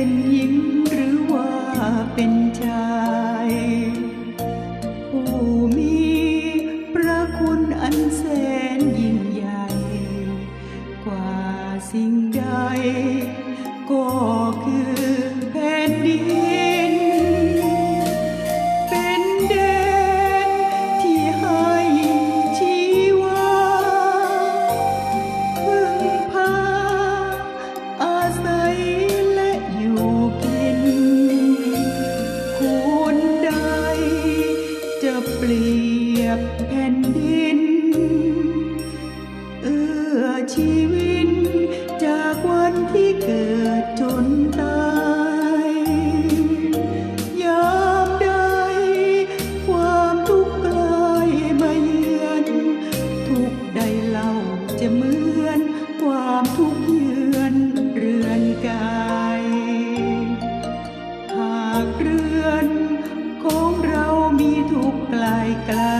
เป็นหญิงหรือว่าเป็นชายผู้มีพระคุณอันแสนยิ่งใหญ่ กว่าสิ่งใดก็ ชีวิต จากวันที่เกิดจนตายยามใดความทุกข์กลายมาเยือน ทุกใดเล่าจะเหมือน ความทุกข์เยือนเรือนกาย หากเรือนของเรามีทุกข์กลไกลสุ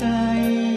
ไกล